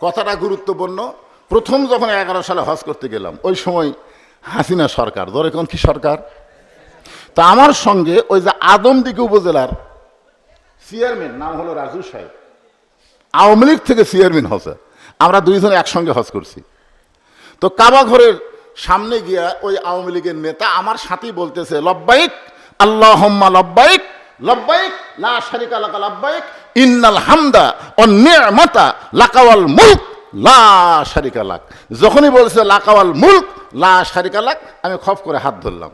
কথাটা গুরুত্বপূর্ণ। প্রথম যখন এগারো সালে হজ করতে গেলাম, ওই সময় হাসিনা সরকার ধরে কোন কি সরকার? তা আমার সঙ্গে ওই যে আদমদিকে উপজেলার চেয়ারম্যান নাম হলো রাজু সাহেব। আওয়ামী লীগ থেকে চেয়ারম্যান হসে আমরা দুইজন একসঙ্গে হজ করছি। তো কাবা ঘরের সামনে গিয়া ওই আওয়ামী লীগের নেতা আমার সাথী বলতেছে, লব্বাইক আল্লাহ লব্বাইক লব্বাইক, লা শারিকা লব্বাইক ইন্নাল হামদা ও নিয়ামাতা লাকাওয়াল মুলক, লা শারিকা লাক। যখনই বলছে লাকাওয়াল মুলক, লা শারিকা লাক, আমি খপ করে হাত ধরলাম।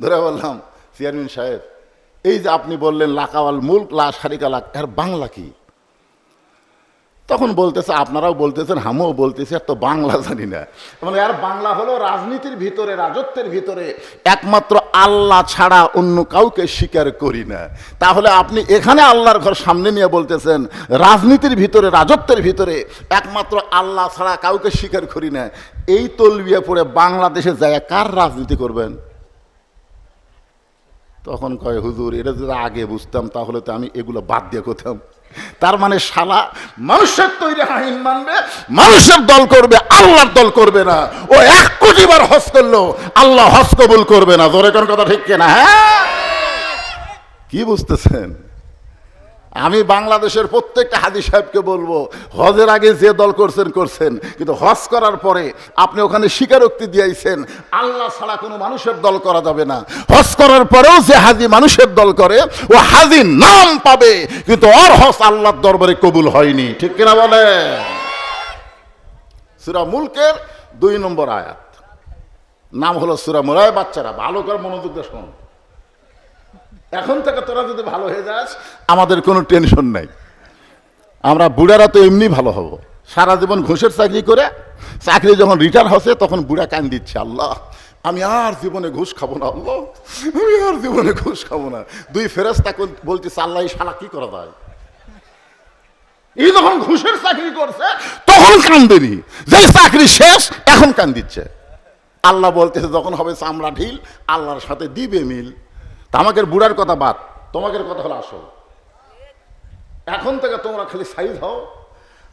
ধরে বললাম, চেয়ারম্যান সাহেব, এই যে আপনি বললেন লাকাওয়াল মুলক, লা শারিকা লাক, এর বাংলা কি? তখন বলতেছে, আপনারাও বলতেছেন, আমিও বলতেছি এত বাংলা জানি না। মানে আর বাংলা হলো রাজনীতির ভিতরে, রাজত্বের ভিতরে একমাত্র আল্লাহ ছাড়া অন্য কাউকে স্বীকার করি না। তাহলে আপনি এখানে আল্লাহর ঘর সামনে নিয়ে বলতেছেন, রাজনীতির ভিতরে, রাজত্বের ভিতরে একমাত্র আল্লাহ ছাড়া কাউকে স্বীকার করি না। এই তলবিয়া পড়ে বাংলাদেশে যায়, কার রাজনীতি করবেন? তখন কয়, হুজুর, এটা যদি আগে বুঝতাম, তাহলে তো আমি এগুলো বাদ দিয়ে করতাম। তার মানে শালা মানুষের তৈরি আইন মানবে, মানুষের দল করবে, আল্লাহর দল করবে না। ও এক কোটি বার হজ করল আল্লাহ হজ কবুল করবে না। জোরে কোন কথা ঠিক কিনা? হ্যাঁ? কি বুঝতেছেন? আমি বাংলাদেশের প্রত্যেকটা হাজি সাহেবকে বলব, হজের আগে যে দল করছেন করছেন, কিন্তু হজ করার পরে আপনি ওখানে স্বীকারোক্তি দিয়েছেন, আল্লাহ ছাড়া কোনো মানুষের দল করা যাবে না। হজ করার পরেও যে হাজি মানুষের দল করে, ও হাজি নাম পাবে, কিন্তু ওর হজ আল্লাহর দরবারে কবুল হয়নি। ঠিক কিনা বলে? সুরা মুলকের দুই নম্বর আয়াত। নাম হলো সুরা মুরায় বাচ্চারা ভালো করে মনোযোগ দিয়ে এখন থেকে তোরা যদি ভালো হয়ে যাস, আমাদের কোনো টেনশন নাই। আমরা বুড়ারা তো এমনি ভালো হব। সারা জীবন ঘুষের চাকরি করে, চাকরি যখন রিটায়ার হচ্ছে, তখন বুড়া কান দিচ্ছে, আল্লাহ, আমি আর জীবনে ঘুষ খাব না, আল্লাহ, আমি আর জীবনে ঘুষ খাব না। দুই ফেরস্তা বলতেছে, আল্লাহ শালা কি করা যায়? এই যখন ঘুষের চাকরি করছে, তখন কান্দেনি যে চাকরি শেষ, এখন কান দিচ্ছে। আল্লাহ বলতেছে, যখন হবে চামড়া ঢিল, আল্লাহর সাথে দিবে মিল। তা আমাকে বুড়ার কথা বাদ তোমাকে কথা হলো আসল। এখন থেকে তোমরা খালি সাইজ হও।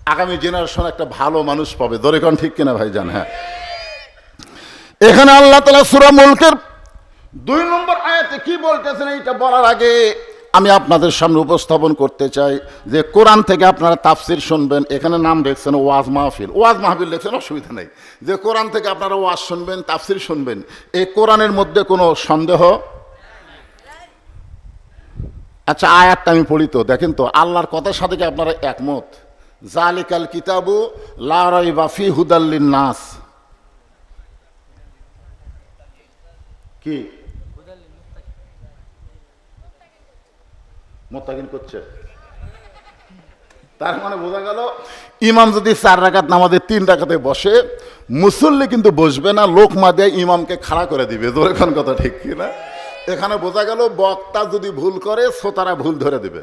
আগামী জেনারেশন একটা ভালো মানুষ পাবে। দরেকন ঠিক কিনা ভাই জান হ্যাঁ। এখানে আল্লাহ তালা সুরা মুলকের দুই নম্বর আয়াতে কি বলতেছেন এইটা বলার আগে আমি আপনাদের সামনে উপস্থাপন করতে চাই যে কোরআন থেকে আপনারা তাফসির শুনবেন। এখানে নাম দেখছেন ওয়াজ মাহফিল। ওয়াজ মাহফিল দেখছেন অসুবিধা নেই। যে কোরআন থেকে আপনারা ওয়াজ শুনবেন, তাফসির শুনবেন, এই কোরআনের মধ্যে কোনো সন্দেহ আচ্ছা আয়াতটা আমি পড়ি তো, দেখেন তো, আল্লাহর কথার সাথে কি আপনারা একমত? জালিকাল কিতাবু লারাই বাফি হুদাল্লিন নাস কি? মোত্তাকিন করছে। তার মানে বোঝা গেল, ইমাম যদি চার রাকাত নামাজে তিন রাকাতে বসে, মুসল্লি কিন্তু বসবে না, লোক মাদে ইমামকে খাড়া করে দিবে। তোর এখন কথা ঠিক কি না এখানে বোঝা গেল, বক্তা যদি ভুল করে, শ্রোতারা ভুল ধরে দেবে।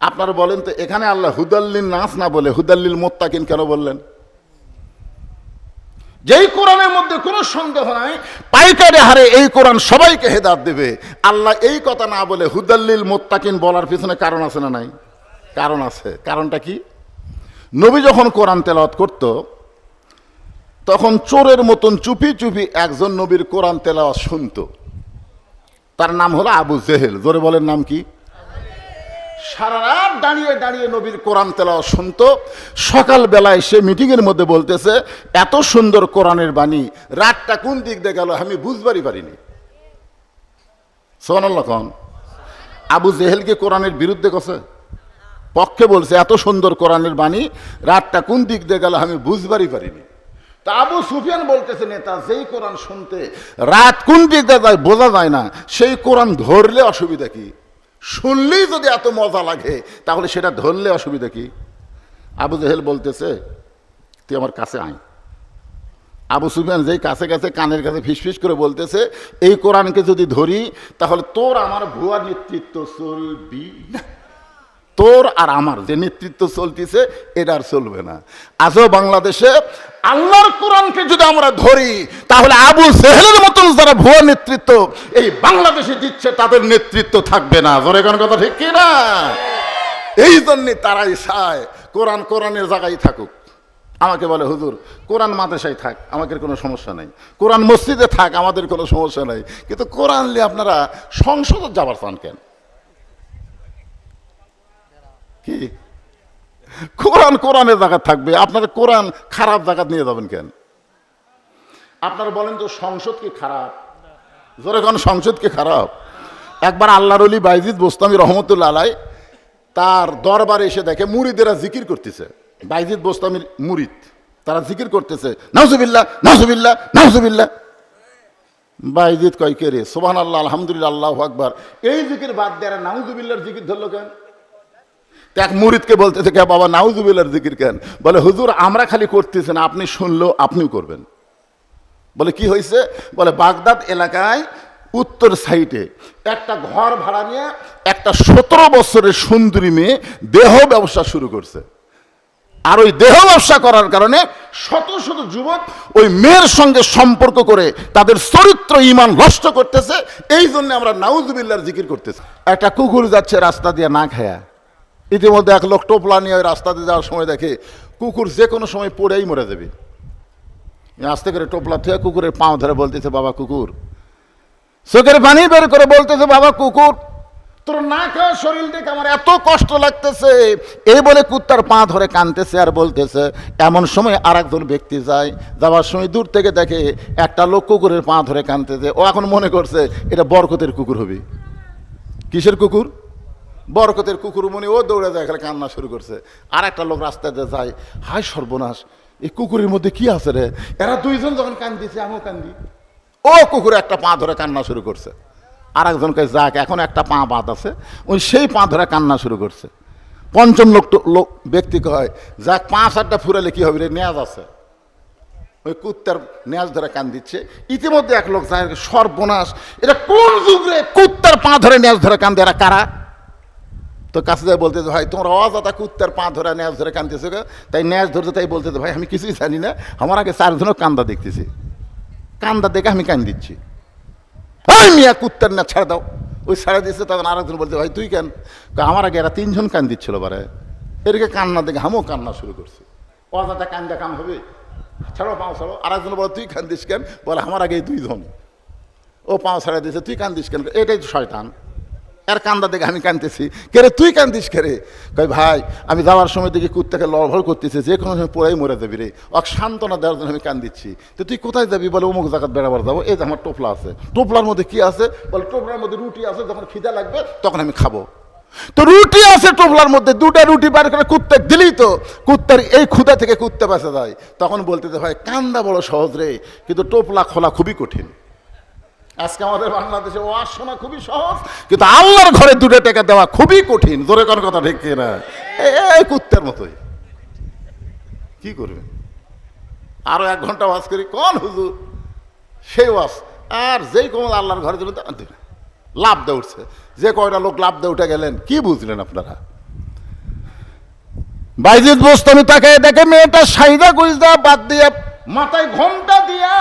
আপনারা বলেন তো, এখানে আল্লাহ হুদাল্লিন নাচ না বলে, হুদাল্লিল মোত্তাকিন কেন বললেন? যেই কোরআনের মধ্যে কোনো সন্দেহ নাই, পাইকারে হারে এই কোরআন সবাইকে হেদাত দেবে। আল্লাহ এই কথা না বলে হুদাল্লিল মোত্তাকিন বলার পিছনে কারণ আছে না নাই? কারণ আছে। কারণটা কি? নবী যখন কোরআন তেলাওয়াত করত তখন চোরের মতন চুপি চুপি একজন নবীর কোরআন তেলাওয়া শুনত। তার নাম হলো আবু জেহেল। জোরে বলেন নাম কি? সারা রাত দাঁড়িয়ে দাঁড়িয়ে নবীর কোরআন তেলাওয়াত শুনতো। সকালবেলায় সে মিটিংয়ের মধ্যে বলতেছে, এত সুন্দর কোরআনের বাণী, রাতটা কোন দিক দিয়ে গেল আমি বুঝবারই পারিনি। সোনাল্লাহ কন। আবু জেহেলকে কোরআনের বিরুদ্ধে কছে? পক্ষে বলছে, এত সুন্দর কোরআনের বাণী, রাতটা কোন দিক দিয়ে গেল আমি বুঝবারই পারিনি। তা আবু সুফিয়ান বলতেছে, নেতা, যেই কোরআন শুনতে রাত কোন দিক যায় বোঝা যায় না, সেই কোরআন ধরলে অসুবিধা কি? শুনলেই যদি এত মজা লাগে, তাহলে সেটা ধরলে অসুবিধা কি? আবু জেহেল বলতেছে, তুই আমার কাছে আয়। আবু সুফিয়ান যেই কাছে কাছে কানের কাছে ফিসফিস করে বলতেছে, এই কোরআনকে যদি ধরি, তাহলে তোর আমার ভুয়া নেতৃত্ব চলবি না। তোর আর আমার যে নেতৃত্ব চলতেছে এটা আর চলবে না। আজও বাংলাদেশে আল্লাহর কোরআনকে যদি আমরা ধরি, তাহলে আবু সেহেলের মতন যারা ভুয়া নেতৃত্ব, এই বাংলাদেশে দিচ্ছে, তাদের নেতৃত্ব থাকবে না। জোরে কোন কথা ঠিক কি না এই জন্যে তারাই চায়, কোরআন কোরআনের জায়গায় থাকুক। আমাকে বলে, হুজুর, কোরআন মাদ্রাসায় থাক, আমাদের কোনো সমস্যা নেই। কোরআন মসজিদে থাক, আমাদের কোনো সমস্যা নেই। কিন্তু কোরআন নিয়ে আপনারা সংসদে যাবার চান কেন? কি? কোরআন কোরআনের জায়গা থাকবে আপনারা কোরআন খারাপ জায়গা নিয়ে যাবেন কেন? আপনারা বলেন তো সংসদ কি খারাপ? জোরে কোন সংসদ কি খারাপ? একবার আল্লাহর অলি বাইজিদ বোস্তামি রহমতুল্লা আলাই তার দরবারে এসে দেখে মুরিদেরা জিকির করতেছে। বাইজিদ বোস্তামির মুরিদ, তারা জিকির করতেছে, নাউজুবিল্লাহ নাউজুবিল্লাহ নাউজুবিল্লাহ। বাইজিদ কয়, কে রে? সোহান আল্লাহ আলহামদুলিল্লাহ, আল্লাহ আকবার। এই জিকির বাদ দেয় নাউজুবিল্লার জিকির ধরলো কেন? এক মুরিদকে বলতেছে কে বাবা নাউজুবিল্লার জিকির কেন? বলে, হুজুর, আমরা খালি করতেছি না, আপনি শুনলেও আপনিও করবেন। বলে, কি হয়েছে? বলে, বাগদাদ এলাকায় উত্তর সাইডে একটা ঘর ভাড়া নিয়ে একটা সতেরো বছরের সুন্দরী মেয়ে দেহ ব্যবসা শুরু করছে। আর ওই দেহ ব্যবসা করার কারণে শত শত যুবক ওই মেয়ের সঙ্গে সম্পর্ক করে তাদের চরিত্র, ইমান নষ্ট করতেছে। এই জন্য আমরা নাউজুবিল্লার জিকির করতেছি। একটা কুকুর যাচ্ছে রাস্তা দিয়ে না খায়া। ইতিমধ্যে এক লোক টোপলা নিয়ে ওই রাস্তা দিয়ে যাওয়ার সময় দেখে কুকুর যে কোনো সময় পড়েই মরে যাবে। আস্তে করে টোপলা থেকে কুকুরের পাও ধরে বলতেছে, বাবা কুকুর। চোখের পানি বের করে বলতেছে, বাবা কুকুর, তোর না খাওয়া শরীর দেখে আমার এত কষ্ট লাগতেছে। এই বলে কুত্তার পা ধরে কানতেছে আর বলতেছে, এমন সময় আর একজন ব্যক্তি যায়, যাওয়ার সময় দূর থেকে দেখে একটা লোক কুকুরের পা ধরে কানতেছে। ও এখন মনে করছে, এটা বরকতের কুকুর হবে। কিসের কুকুর? বরকতের কুকুর মনে ও দৌড়ে যায় এখানে কান্না শুরু করছে। আর একটা লোক রাস্তাতে যায় হায় সর্বনাশ, এই কুকুরের মধ্যে কি আছে রে? এরা দুইজন যখন কান্দিছে, আমিও কান্দি। ও কুকুরে একটা পা ধরে কান্না শুরু করছে। আর একজন একজনকে যাক, এখন একটা পা বাদ আছে। ওই সেই পা ধরে কান্না শুরু করছে। পঞ্চম লোক লোক ব্যক্তি কয়, যাক পাঁচ আটটা ফুরালে কি হবে রে? নেয়াজ আছে। ওই কুত্তার নেয়াজ ধরে কান দিচ্ছে ইতিমধ্যে এক লোক যায়, সর্বনাশ, এটা কোন যুগ রে? কুত্তার পা ধরে নেয়াজ ধরে কান্দে, এরা কারা? তো কাছে যায় বলতে ভাই, তোমার আতা কুত্তার পা ধরে ন্যাজ ধরে কানতেছে। তাই ন্যাজ ধরতে তাই বলতে ভাই, আমি কিছুই জানি না। আমার আগে চারজনও কান্দা দেখতেছি। কান্দা দেখে আমি কান দিচ্ছি। ওই মিয়া, কুত্তার না ছাড়া দাও। ওই ছাড়া দিচ্ছে তখন আরেকজন বলতে ভাই, তুই কেন? আমার আগে এরা তিনজন কান দিচ্ছিল বারে। এদিকে কান্না দেখে আমিও কান্না শুরু করছি। অজাতা কান্দা কাম হবে? ছাড়ো, পাও ছাড়ো। আরেকজন বলে, তুই কান্দিস কেন? বলে, আমার আগে দুইজন। ও পাও ছাড়া দিয়েছে তুই কান্দিস কেন? এটাই তো শয়তান। এর কান্দা দেখে আমি কান্দতেছি কে রে, তুই কান্দিস কে রে? কই ভাই, আমি যাওয়ার সময় দেখি কুত্তাকে লড়ভড় করতেছে, যে কোনো সময় পড়াই মরে যাবি রে। অক সান্ত্বনা দেওয়ার জন্য আমি কান্দিচ্ছি। তো তুই কোথায় যাবি বলে অমুক জায়গাত বেড়াবার যাব? এই যে আমার টোপলা আছে। টোপলার মধ্যে কি আছে? বলে, টোপলার মধ্যে রুটি আছে, যখন খিদা লাগবে তখন আমি খাব। তো রুটি আছে টোপলার মধ্যে, দুটা রুটি বার করে কুত্তা দিলেই তো, কুত্তার এই ক্ষুদা থেকে কুত্তা বাঁচা যায়। তখন বলতে ভাই, কান্দা বড় সহজ রে, কিন্তু টোপলা খোলা খুবই কঠিন। আজকে আমাদের বাংলাদেশে ওয়াজ শোনা খুবই সহজ, কিন্তু আল্লাহর ঘরে দুটো টাকা দেওয়া খুবই কঠিন। জোরে কোন কথা ঠিক না এই কুত্তার মতোই। কি করবে? আরও এক ঘণ্টা ওয়াজ করি, কোন হুজুর? সেই ওয়াজ। আর যেই কোন আল্লাহর ঘরে জন্য লাভ দিয়ে উঠছে। যে কয়টা লোক লাভ দিয়ে উঠে গেলেন, কি বুঝলেন আপনারা? বাইজিৎ বোস্তামি তাকে দেখে মেয়েটা সাইদা গুইজা বাদ দিয়ে মাথায় ঘোমটা দিয়া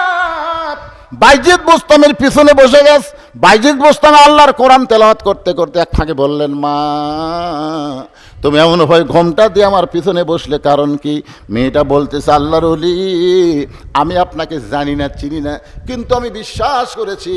বাইজিৎ বোস্তামের পিছনে বসে গেছ। বাইজিৎ বোস্তামে আল্লাহর কোরআন তেলাওয়াত করতে করতে এক ফাঁকে বললেন, মা, তুমি এমন হয় ঘোমটা দিয়ে আমার পিছনে বসলে কারণ কি? মেয়েটা বলতেছে, আল্লাহর অলি আমি আপনাকে জানি না, চিনি না, কিন্তু আমি বিশ্বাস করেছি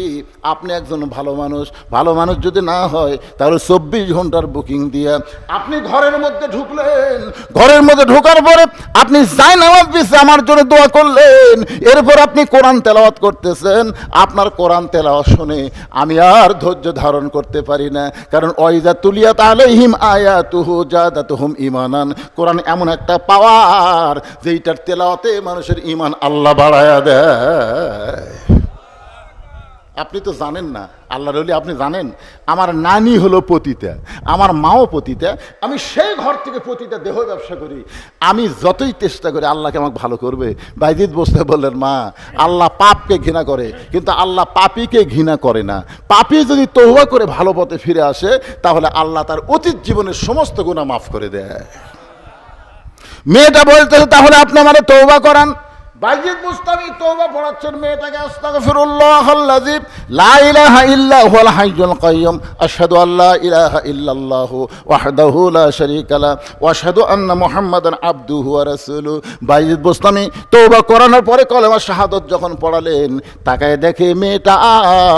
আপনি একজন ভালো মানুষ। ভালো মানুষ যদি না হয়, তাহলে চব্বিশ ঘণ্টার বুকিং দিয়ে আপনি ঘরের মধ্যে ঢুকলেন। ঘরের মধ্যে ঢোকার পরে আপনি যাই নামাজ দিচ্ছে আমার জন্য দোয়া করলেন। এরপর আপনি কোরআন তেলাওয়াত করতেছেন। আপনার কোরআন তেলাওয়াত শুনে আমি আর ধৈর্য ধারণ করতে পারি না। কারণ অয়জা তুলিয়াত যা দা জাদাতুহুম ইমানান কোরআন এমন একটা পাওয়ার, যেইটার তেলাওয়াতে মানুষের ইমান আল্লাহ বাড়ায়া দেয়। আপনি তো জানেন না আল্লাহ রলি আপনি জানেন, আমার নানি হলো পতিতা, আমার মাও পতিতা, আমি সেই ঘর থেকে পতিতা দেহ ব্যবসা করি। আমি যতই চেষ্টা করি আল্লাহকে আমাকে ভালো করবে? বাইজিৎ বসতে বললেন, মা, আল্লাহ পাপকে ঘৃণা করে, কিন্তু আল্লাহ পাপিকে ঘৃণা করে না। পাপি যদি তৌবা করে ভালো পথে ফিরে আসে, তাহলে আল্লাহ তার অতীত জীবনের সমস্ত গুণা মাফ করে দেয়। মেয়েটা বলতে তাহলে আপনি আমাদের তৌবা করান। বাইজিদ মুস্তামি তৌবা পড়াচ্ছেন মেয়েটাকে, আস্তাগফিরুল্লাহ আল্লাযী লা ইলাহা ইল্লা হুয়াল হাইয়ুল কাইয়ুম আশহাদু আল্লা ইলাহা ইল্লাল্লাহ ওয়াহদাহু লা শারীকা লা, ওয়া আশহাদু আন্না মুহাম্মাদান আবদুহু ওয়া রাসূলুহু। বাইজিদ বোস্তামি তওবা করানোর পরে কলেমা শাহাদত যখন পড়ালেন, তাকায় দেখে মেয়েটা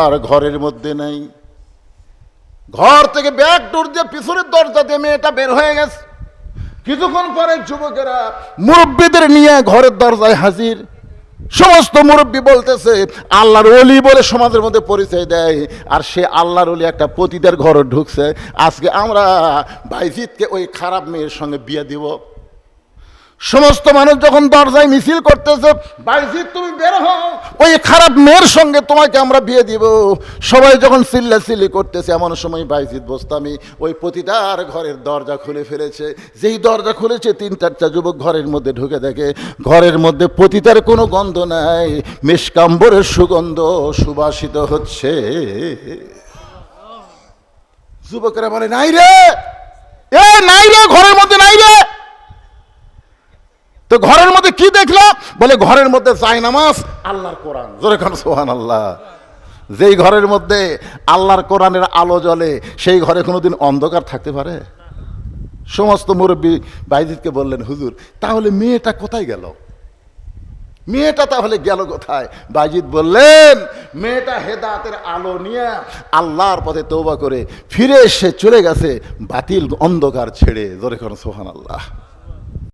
আর ঘরের মধ্যে নাই। ঘর থেকে ব্যাগ ডোর দিয়ে পিছনের দরজা দিয়ে মেয়েটা বের হয়ে গেছে। কিছুক্ষণ পরে যুবকেরা মুরব্বীদের নিয়ে ঘরের দরজায় হাজির। সমস্ত মুরব্বী বলতেছে, আল্লাহর অলি বলে সমাজের মধ্যে পরিচয় দেয়। আর সে আল্লাহর অলি একটা পতিদের ঘরে ঢুকছে। আজকে আমরা ভাইজিৎকে ওই খারাপ মেয়ের সঙ্গে বিয়ে দিব। সমস্ত মানুষ যখন দরজায় মিছিল করতেছে বাইজিৎ তুমি বের হও। ওই খারাপ মেয়ের সঙ্গে তোমাকে আমরা বিয়ে দিব। সবাই যখন চিল্লা চিল্লি করতেছে, এমন সময় বাইজিৎ বস্তামি ওই প্রতিটার ঘরের দরজা খুলে ফেলেছে। যেই দরজা খুলেছে, তিন চারটা যুবক ঘরের মধ্যে ঢুকে দেখে, ঘরের মধ্যে পতিতার কোনো গন্ধ নাই। মেশকাম্বরের সুগন্ধ সুবাসিত হচ্ছে। যুবকেরা বলে, নাই রে! এ, নাই রে, ঘরের মধ্যে নাই রে! তো ঘরের মধ্যে কি দেখল? বলে, ঘরের মধ্যে চাই নামাজ, আল্লাহর কোরআন। জোরে খান সোহান আল্লাহ যেই ঘরের মধ্যে আল্লাহর কোরআনের আলো জ্বলে, সেই ঘরে কোনোদিন অন্ধকার থাকতে পারে? সমস্ত মুরব্বী বাইজিৎকে বললেন, হুজুর, তাহলে মেয়েটা কোথায় গেল? মেয়েটা তাহলে গেল কোথায়? বাইজিৎ বললেন, মেয়েটা হেদাতের আলো নিয়ে আল্লাহর পথে তৌবা করে ফিরে এসে চলে গেছে বাতিল অন্ধকার ছেড়ে। জোরে খান সোহান আল্লাহ